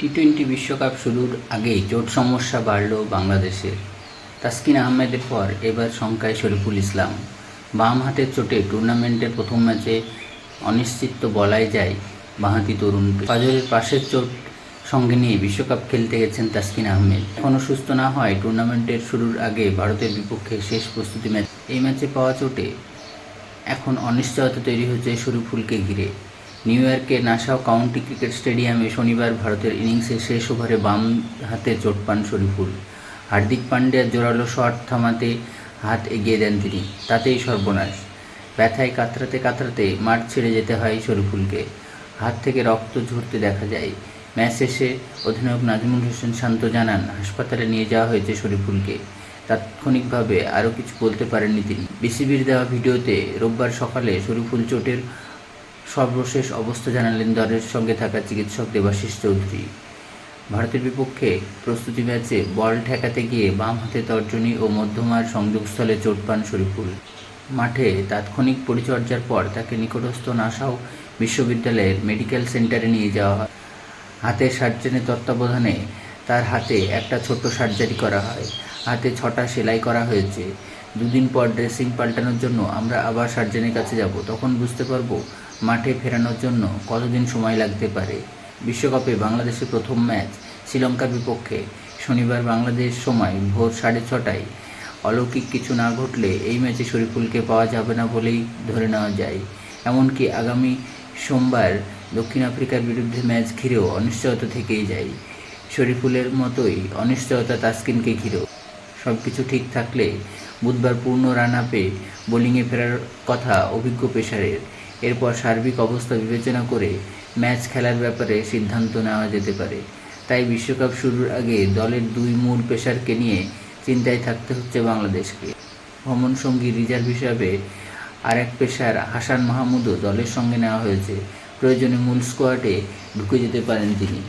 T twenty বিশ্বকাপ শুরুর আগেই চোট সমস্যা বাড়ল বাংলাদেশের। তাসকিন আহমেদের পর এবার শঙ্কায় শরীফুল ইসলাম। বাম হাতের চোটে টুর্নামেন্টের প্রথম ম্যাচে অনিশ্চিত বলাই যায় বাঁহাতি তরুণ পাজরের পাশের চোট সঙ্গে নিয়ে বিশ্বকাপ খেলতে গেছেন তাসকিন আহমেদ। এখনও সুস্থ না হয় টুর্নামেন্টের শুরুর আগে ভারতের বিপক্ষে শেষ প্রস্তুতি ম্যাচ। এই ম্যাচে পাওয়া চোটে এখন অনিশ্চয়তা তৈরি হচ্ছে শরীফুলকে ঘিরে। নিউ ইয়র্কের নাসাও কাউন্টি ক্রিকেট স্টেডিয়ামে শনিবার ভারতের ইনিংসের শেষ ওভারে বাম হাতে চোট পান শরীফুল। হার্দিক পান্ডিয়ার জোরালো শট থামাতে হাত এগিয়ে দেন তিনি। তাতেই সর্বনাশ। ব্যথায় কাতরাতে কাতরাতে মাঠ ছেড়ে যেতে হয় শরীফুলকে। হাত থেকে রক্ত ঝরতে দেখা যায়। ম্যাচ শেষে অধিনায়ক নাজমুল হোসেন শান্ত জানান, হাসপাতালে নিয়ে যাওয়া হয়েছে শরীফুলকে। তাৎক্ষণিকভাবে আরও কিছু বলতে পারেননি তিনি। বিসিবির দেওয়া ভিডিওতে রোববার সকালে শরীফুল চোটের সর্বশেষ অবস্থা জানালেন দলের সঙ্গে থাকা চিকিৎসক দেবাশিস চৌধুরী। ভারতের বিপক্ষে প্রস্তুতি ম্যাচে বল ঠেকাতে গিয়ে বাম হাতে তর্জনী ও মধ্যমার সংযোগস্থলে চোট পান শরীফুল। মাঠে তাৎক্ষণিক পরিচর্যার পর তাকে নিকটস্থ নাসাও বিশ্ববিদ্যালয়ের মেডিকেল সেন্টারে নিয়ে যাওয়া হয়। হাতের সার্জনের তত্ত্বাবধানে তার হাতে একটা ছোট্ট সার্জারি করা হয়। হাতে ছটা সেলাই করা হয়েছে। দুদিন পর ড্রেসিং পাল্টানোর জন্য আমরা আবার সার্জনের কাছে যাব। তখন বুঝতে পারব মাঠে ফেরানোর জন্য কতদিন সময় লাগতে পারে। বিশ্বকাপে বাংলাদেশের প্রথম ম্যাচ শ্রীলঙ্কার বিপক্ষে। শনিবার বাংলাদেশ সময় ভোর সাড়ে ছটায়। অলৌকিক কিছু না ঘটলে এই ম্যাচে শরীফুলকে পাওয়া যাবে না বলেই ধরে নেওয়া যায়। এমনকি আগামী সোমবার দক্ষিণ আফ্রিকার বিরুদ্ধে ম্যাচ ঘিরেও অনিশ্চয়তা থেকেই যায়। শরীফুলের মতোই অনিশ্চয়তা তাসকিনকে ঘিরেও। সব কিছু ঠিক থাকলে বুধবার পূর্ণ রান আপে বোলিংয়ে ফেরার কথা অভিজ্ঞ পেসারের। এরপর সার্বিক অবস্থা বিবেচনা করে ম্যাচ খেলার ব্যাপারে সিদ্ধান্ত নেওয়া যেতে পারে। তাই বিশ্বকাপ শুরুর আগে দলের দুই মূল পেশারকে নিয়ে চিন্তায় থাকতে হচ্ছে বাংলাদেশকে। ভ্রমণ সঙ্গী রিজার্ভ হিসাবে আরেক পেশার হাসান মাহমুদও দলের সঙ্গে নেওয়া হয়েছে। প্রয়োজনে মূল স্কোয়াডে ঢুকে যেতে পারেন তিনি।